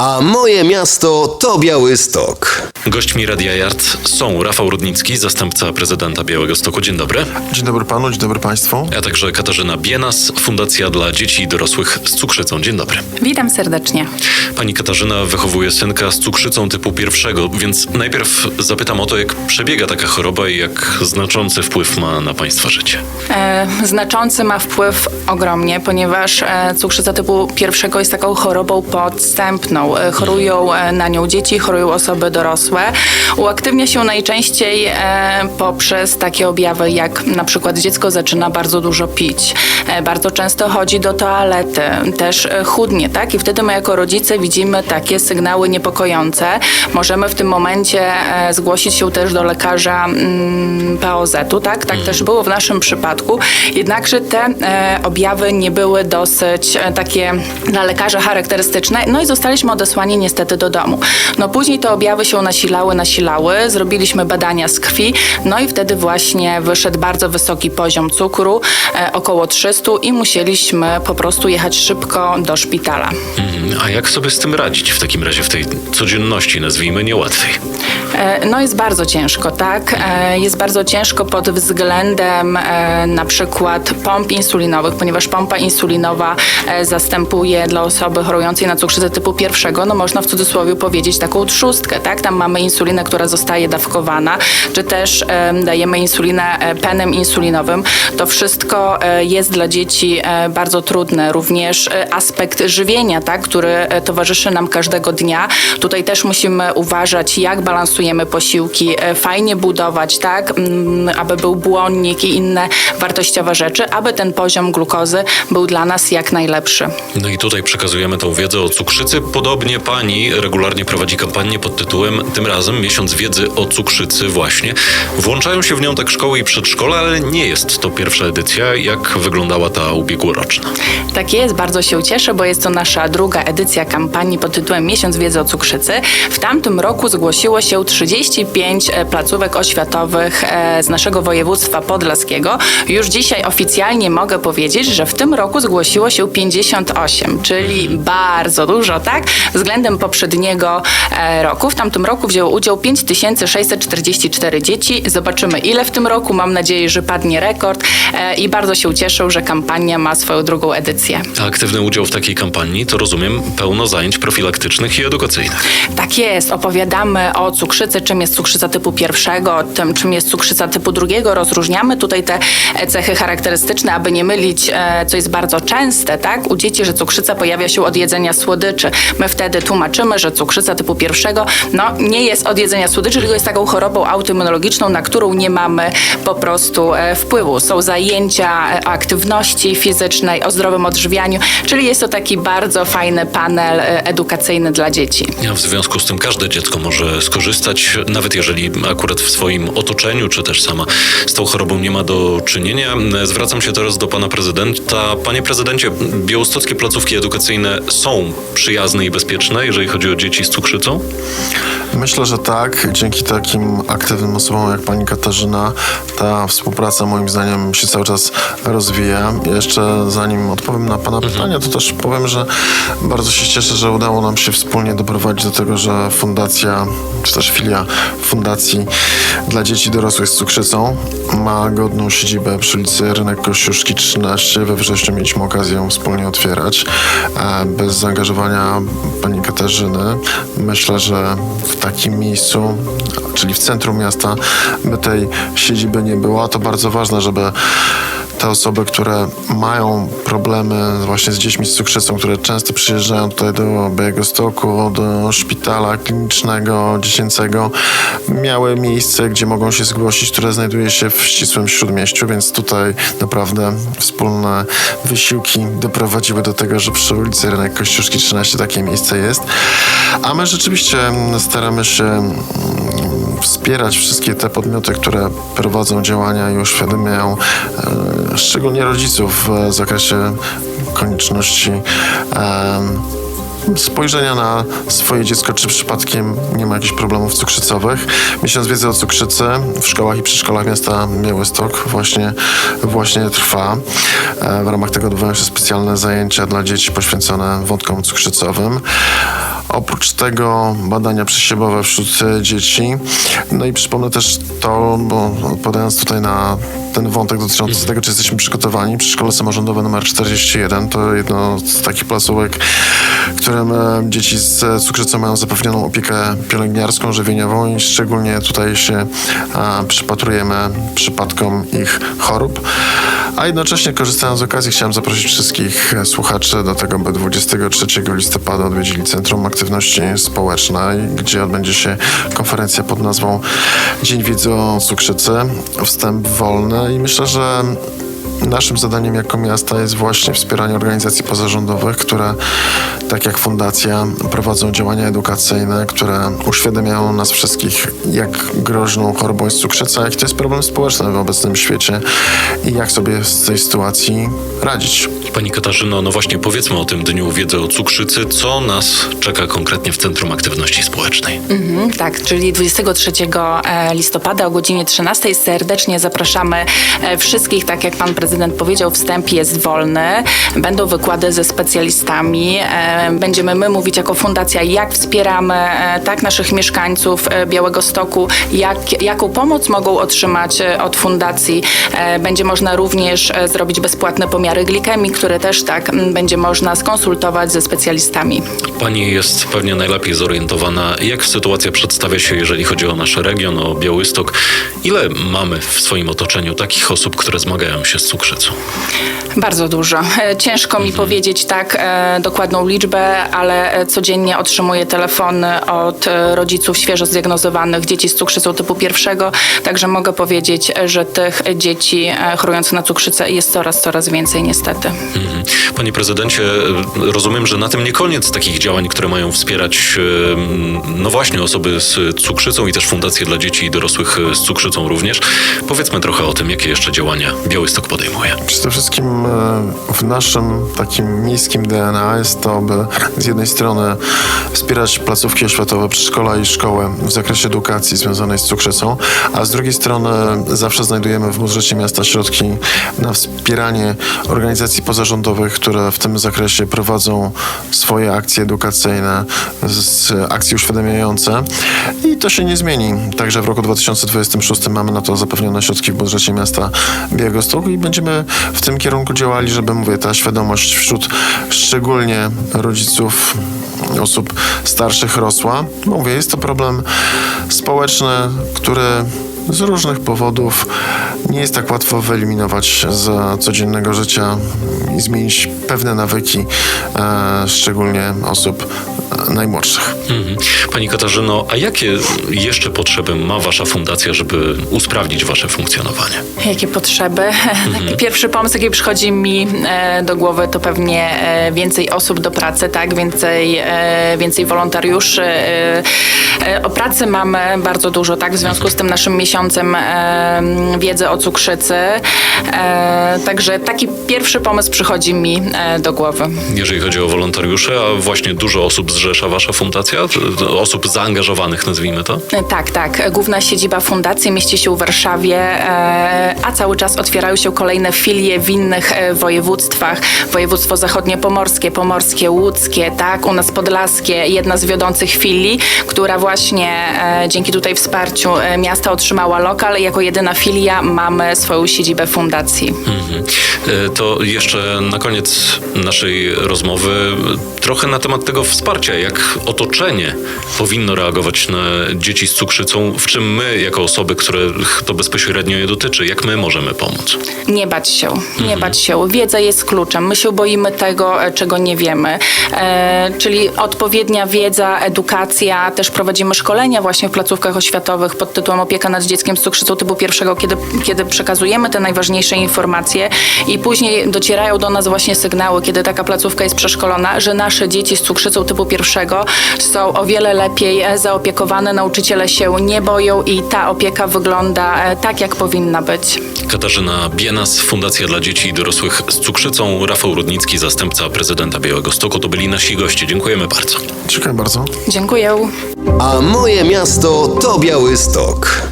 A moje miasto to Białystok. Gośćmi Radia Yard są Rafał Rudnicki, zastępca prezydenta Białego Stoku. Dzień dobry. Dzień dobry panu, dzień dobry państwu. A także Katarzyna Bienas, Fundacja dla Dzieci i Dorosłych z Cukrzycą. Dzień dobry. Witam serdecznie. Pani Katarzyna wychowuje synka z cukrzycą typu pierwszego, więc najpierw zapytam o to, jak przebiega taka choroba i jak znaczący wpływ ma na Państwa życie. E, znaczący ma wpływ ogromnie, ponieważ e, cukrzyca typu pierwszego jest taką chorobą podstępną. E, chorują e, na nią dzieci, chorują osoby dorosłe. Uaktywnia się najczęściej e, poprzez takie objawy, jak na przykład dziecko zaczyna bardzo dużo pić, bardzo często chodzi do toalety, też chudnie, tak? I wtedy my jako rodzice widzimy takie sygnały niepokojące. Możemy w tym momencie zgłosić się też do lekarza mm, POZ-u, tak? Tak też było w naszym przypadku. Jednakże te objawy nie były dosyć takie dla lekarza charakterystyczne, no i zostaliśmy odesłani niestety do domu. No później te objawy się nasilały, nasilały, zrobiliśmy badania z krwi, no i wtedy właśnie wyszedł bardzo wysoki poziom cukru, e, około 300 i musieliśmy po prostu jechać szybko do szpitala. Mhm. A jak sobie z tym radzić w takim razie w tej codzienności, nazwijmy niełatwej? E, No jest bardzo ciężko, tak? E, Jest bardzo ciężko pod względem e, na przykład pomp insulinowych, ponieważ pompa insulinowa zastępuje dla osoby chorującej na cukrzycę typu pierwszego, no można w cudzysłowie powiedzieć taką trzustkę, tak? Tam mamy insulinę, która zostaje dawkowana, czy też dajemy insulinę penem insulinowym. To wszystko jest dla dzieci bardzo trudne. Również aspekt żywienia, tak? który towarzyszy nam każdego dnia. Tutaj też musimy uważać, jak balansujemy posiłki, e, fajnie budować, tak, Mm, aby był błonnik i inne wartościowe rzeczy, aby ten poziom glukozy był dla nas jak najlepszy. No i tutaj przekazujemy tą wiedzę o cukrzycy. Podobnie pani regularnie prowadzi kampanię pod tytułem tym razem Miesiąc Wiedzy o Cukrzycy właśnie. Włączają się w nią tak szkoły i przedszkola, ale nie jest to pierwsza edycja. Jak wyglądała ta ubiegłoroczna? Tak jest, bardzo się cieszę, bo jest to nasza druga edycja kampanii pod tytułem Miesiąc Wiedzy o Cukrzycy. W tamtym roku zgłosiło się 35 e, placówek oświatowych e, z naszego województwa podlaskiego. Już dzisiaj oficjalnie mogę powiedzieć, że w tym roku zgłosiło się 58, czyli bardzo dużo, tak? Względem poprzedniego e, roku. W tamtym roku wzięło udział 5644 dzieci. Zobaczymy ile w tym roku. Mam nadzieję, że padnie rekord i bardzo się cieszę, że kampania ma swoją drugą edycję. A aktywny udział w takiej kampanii to rozumiem pełno zajęć profilaktycznych i edukacyjnych. Tak jest, opowiadamy o cukrzycy, czym jest cukrzyca typu pierwszego, tym, czym jest cukrzyca typu drugiego. Rozróżniamy tutaj te e, cechy charakterystyczne, aby nie mylić, e, co jest bardzo częste, tak? U dzieci, że cukrzyca pojawia się od jedzenia słodyczy. My wtedy tłumaczymy, że cukrzyca typu pierwszego, no, nie jest od jedzenia słodyczy, tylko jest taką chorobą autoimmunologiczną, na którą nie mamy po prostu e, wpływu. Są zajęcia o aktywności fizycznej, o zdrowym odżywianiu, czyli jest to taki bardzo fajny panel edukacyjny dla dzieci. A W związku z tym każde dziecko może skorzystać, nawet jeżeli akurat w swoim otoczeniu, czy też sama z tą chorobą nie ma do czynienia. Zwracam się teraz do pana prezydenta. Panie prezydencie, białostockie placówki edukacyjne są przyjazne i bezpieczne, jeżeli chodzi o dzieci z cukrzycą? Myślę, że tak. Dzięki takim aktywnym osobom jak pani Katarzyna ta współpraca moim zdaniem się cały czas rozwija. Jeszcze zanim odpowiem na pana pytania, to też powiem, że bardzo się cieszę, że udało nam się wspólnie doprowadzić do tego, że fundacja, czy też filia fundacji dla dzieci dorosłych z cukrzycą ma godną siedzibę przy ulicy Rynek Kościuszki 13. We wrześniu mieliśmy okazję ją wspólnie otwierać. E, Bez zaangażowania pani Katarzyny myślę, że w takim miejscu, czyli w centrum miasta, by tej siedziby nie było. To bardzo ważne, żeby te osoby, które mają problemy właśnie z dziećmi z cukrzycą, które często przyjeżdżają tutaj do Białegostoku, do szpitala klinicznego, dziecięcego, miały miejsce, gdzie mogą się zgłosić, które znajduje się w ścisłym śródmieściu, więc tutaj naprawdę wspólne wysiłki doprowadziły do tego, że przy ulicy Rynek Kościuszki 13 takie miejsce jest. A my rzeczywiście staramy się wspierać wszystkie te podmioty, które prowadzą działania i uświadamiają e, szczególnie rodziców w zakresie konieczności spojrzenia na swoje dziecko, czy przypadkiem nie ma jakichś problemów cukrzycowych. Miesiąc wiedzy o cukrzycy w szkołach i przedszkolach miasta Białystok właśnie, właśnie trwa. E, W ramach tego odbywają się specjalne zajęcia dla dzieci poświęcone wątkom cukrzycowym. Oprócz tego badania przesiewowe wśród dzieci. No i przypomnę też to, bo odpowiadając tutaj na ten wątek dotyczący tego, czy jesteśmy przygotowani. Przy szkole samorządowe numer 41 to jedno z takich placówek, którym e, dzieci z cukrzycą mają zapewnioną opiekę pielęgniarską, żywieniową i szczególnie tutaj się przypatrujemy przypadkom ich chorób. A jednocześnie korzystając z okazji chciałem zaprosić wszystkich słuchaczy do tego, by 23 listopada odwiedzili Centrum Aktywności Społecznej, gdzie odbędzie się konferencja pod nazwą Dzień Wiedzy o Cukrzycy. Wstęp wolny i myślę, że Naszym zadaniem jako miasta jest właśnie wspieranie organizacji pozarządowych, które, tak jak Fundacja, prowadzą działania edukacyjne, które uświadamiają nas wszystkich, jak groźną chorobą jest cukrzyca, jaki to jest problem społeczny w obecnym świecie i jak sobie z tej sytuacji radzić. Pani Katarzyno, no właśnie powiedzmy o tym Dniu Wiedzy o Cukrzycy. Co nas czeka konkretnie w Centrum Aktywności Społecznej? Mhm, tak, czyli 23 e, listopada o godzinie 13 serdecznie zapraszamy e, wszystkich, tak jak pan prezydent powiedział, wstęp jest wolny. Będą wykłady ze specjalistami. Będziemy my mówić jako fundacja, jak wspieramy e, tak naszych mieszkańców e, Białego Stoku, jak, jaką pomoc mogą otrzymać e, od fundacji. Będzie można również zrobić bezpłatne pomiary glikemii, które też tak będzie można skonsultować ze specjalistami. Pani jest pewnie najlepiej zorientowana, jak sytuacja przedstawia się, jeżeli chodzi o nasz region, o Białystok. Ile mamy w swoim otoczeniu takich osób, które zmagają się z cukrzycą? Bardzo dużo. Ciężko mi powiedzieć tak dokładną liczbę, ale e, codziennie otrzymuję telefony od e, rodziców świeżo zdiagnozowanych dzieci z cukrzycą typu pierwszego, także mogę powiedzieć, e, że tych dzieci chorujących na cukrzycę jest coraz, coraz więcej niestety. Mhm. Panie prezydencie, rozumiem, że na tym nie koniec takich działań, które mają wspierać no właśnie osoby z cukrzycą i też Fundacje dla Dzieci i Dorosłych z cukrzycą również. Powiedzmy trochę o tym, jakie jeszcze działania Białystok podejmuje. Przede wszystkim w naszym takim miejskim DNA jest to, by z jednej strony wspierać placówki oświatowe, przedszkola i szkołę w zakresie edukacji związanej z cukrzycą, a z drugiej strony zawsze znajdujemy w budżecie miasta środki na wspieranie organizacji pozarządowych, które w tym zakresie prowadzą swoje akcje edukacyjne, akcje uświadamiające i to się nie zmieni. Także w roku 2026 mamy na to zapewnione środki w budżecie miasta Białegostoku i będziemy w tym kierunku działali, żeby, mówię, ta świadomość wśród szczególnie rodziców, osób starszych rosła. Mówię, jest to problem społeczny, który z różnych powodów nie jest tak łatwo wyeliminować z codziennego życia i zmienić pewne nawyki, e, szczególnie osób najmłodszych. Mhm. Pani Katarzyno, a jakie jeszcze potrzeby ma Wasza fundacja, żeby usprawnić Wasze funkcjonowanie? Jakie potrzeby? Taki pierwszy pomysł, jaki przychodzi mi e, do głowy, to pewnie e, więcej osób do pracy, tak? Więcej, e, więcej wolontariuszy. O pracy mamy bardzo dużo, tak? W związku z tym naszym miesiącem wiedzy o cukrzycy. Także taki pierwszy pomysł przychodzi mi do głowy. Jeżeli chodzi o wolontariusze, a właśnie dużo osób zrzesza Wasza fundacja, osób zaangażowanych, nazwijmy to? E, Tak, tak. Główna siedziba fundacji mieści się w Warszawie, e, a cały czas otwierają się kolejne filie w innych e, województwach. Województwo zachodniopomorskie, pomorskie, łódzkie, tak, u nas podlaskie, jedna z wiodących filii, która właśnie dzięki tutaj wsparciu miasta otrzymała lokal. Jako jedyna filia mamy swoją siedzibę fundacji. Mhm. To jeszcze na koniec naszej rozmowy trochę na temat tego wsparcia, jak otoczenie powinno reagować na dzieci z cukrzycą, w czym my, jako osoby, których to bezpośrednio je dotyczy, jak my możemy pomóc. Nie bać się, nie bać się. Wiedza jest kluczem. My się boimy tego, e, czego nie wiemy. E, czyli odpowiednia wiedza, edukacja. Też prowadzimy szkolenia właśnie w placówkach oświatowych pod tytułem Opieka nad dzieckiem z cukrzycą typu pierwszego, kiedy, kiedy przekazujemy te najważniejsze informacje i później docierają do nas właśnie sygnały, kiedy taka placówka jest przeszkolona, że nasze dzieci z cukrzycą typu pierwszego są o wiele lepiej e, zaopiekowane, nauczyciele się nie boją i ta opieka wygląda e, tak, jak powinna być. Katarzyna Bienas, Fundacja dla Dzieci i Dorosłych z Cukrzycą, Rafał Rudnicki, zastępca prezydenta Białego Stoku, to byli nasi goście. Dziękujemy bardzo. Dziękuję bardzo. Dziękuję. A moje miasto to Białystok.